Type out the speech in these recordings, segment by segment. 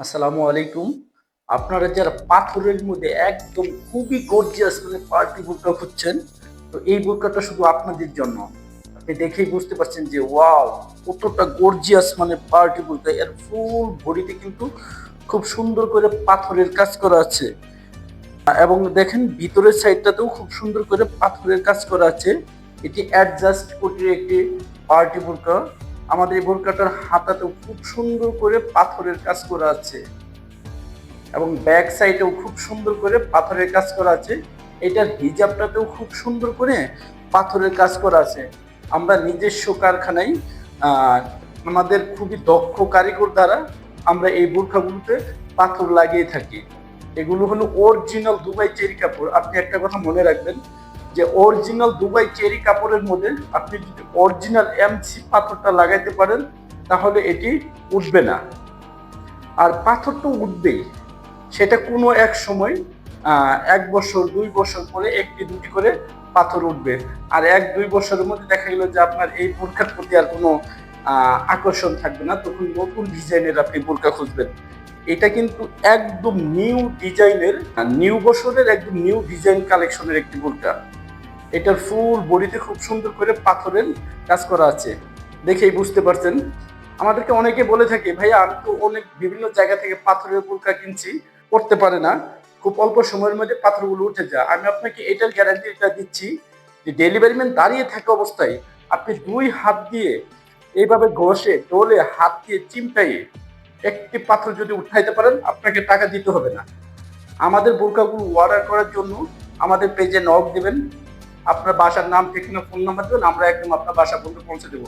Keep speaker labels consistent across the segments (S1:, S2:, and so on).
S1: আসসালামু আলাইকুম। আপনারা যারা পাথরের মধ্যে একদম খুবই গর্জিয়াস মানে পার্টি বোরকা খুঁজছেন, তো এই বোরকাটা শুধু আপনাদের জন্য। আপনি দেখেই বুঝতে পারছেন যে ওয়াও কতটা গর্জিয়াস মানে পার্টি বোরকা। এর ফুল বডিতে কিন্তু খুব সুন্দর করে পাথরের কাজ করা আছে। এবং দেখেন, ভিতরের সাইডটাতেও খুব সুন্দর করে পাথরের কাজ করা আছে। এটি অ্যাডজাস্ট কোটির একটি পার্টি বোরকা। আমাদের এই বোরকাটার হাতাতেও খুব সুন্দর করে পাথরের কাজ করা আছে। এবং ব্যাক সাইডেও খুব সুন্দর করে পাথরের কাজ করা আছে। এটার হিজাবটাতেও খুব সুন্দর করে পাথরের কাজ করা আছে। আমরা নিজস্ব কারখানায় আমাদের খুবই দক্ষ কারিগর দ্বারা আমরা এই বোরখাগুলোতে পাথর লাগিয়ে থাকি। এগুলো হলো অরিজিনাল দুবাই চেরি কাপড়। আপনি একটা কথা মনে রাখবেন যে অরিজিনাল দুবাই চেরি কাপড়ের মধ্যে আপনি যদি অরিজিনাল এমসি পাথরটা লাগাইতে পারেন, তাহলে এটি উঠবে না। আর পাথর তো উঠবেই, সেটা কোনো এক সময় এক বছর, দুই বছর পরে একটি দুটি করে পাথর উঠবে। আর এক, দুই বছরের মধ্যে দেখা গেল যে আপনার এই বোরখার প্রতি আর কোনো আকর্ষণ থাকবে না। তখন নতুন ডিজাইনের আপনি বোরকা খুঁজবেন। এটা কিন্তু একদম নিউ ডিজাইনের নিউ বছরের একদম নিউ ডিজাইন কালেকশনের একটি বোরকা এটার ফুল বডিতে খুব সুন্দর করে পাথরের কাজ করা আছে। দেখেই বুঝতে পারছেন। আমাদেরকে অনেকে বলে থাকে, ভাইয়া, আমি তো অনেক বিভিন্ন জায়গা থেকে পাথরের বোরকা কিনছি করতে পারে না। খুব অল্প সময়ের মধ্যে পাথরগুলো উঠে যায়। আমি আপনাকে এটার গ্যারান্টিটা দিচ্ছি যে ডেলিভারি ম্যান দাঁড়িয়ে থাকা অবস্থায় আপনি দুই হাত দিয়ে এইভাবে ঘষে, ডোলে, হাত দিয়ে চিমটাইয়ে একটি পাথর যদি উঠাইতে পারেন, আপনাকে টাকা দিতে হবে না। আমাদের বোরকাগুলো অর্ডার করার জন্য আমাদের পেজে নক দিবেন। আপনার বাসার নাম ঠিকানা ফোন নাম্বার দেবেন, আমরা একদম আপনার বাসা পর্যন্ত পৌঁছে দেবো।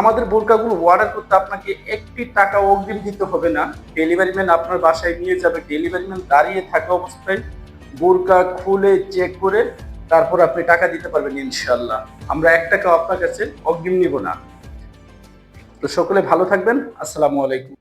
S1: আমাদের বোরকাগুলো অর্ডার করতে আপনাকে একটি টাকা অগ্রিম দিতে হবে না। ডেলিভারি ম্যান আপনার বাসায় নিয়ে যাবে। ডেলিভারি ম্যান দাঁড়িয়ে থাকা অবস্থায় বোরকা খুলে চেক করে তারপর আপনি টাকা দিতে পারবেন ইনশাল্লাহ আমরা এক টাকা আপনার কাছে অগ্রিম নিব না। তো সকলে ভালো থাকবেন। আসসালামু আলাইকুম।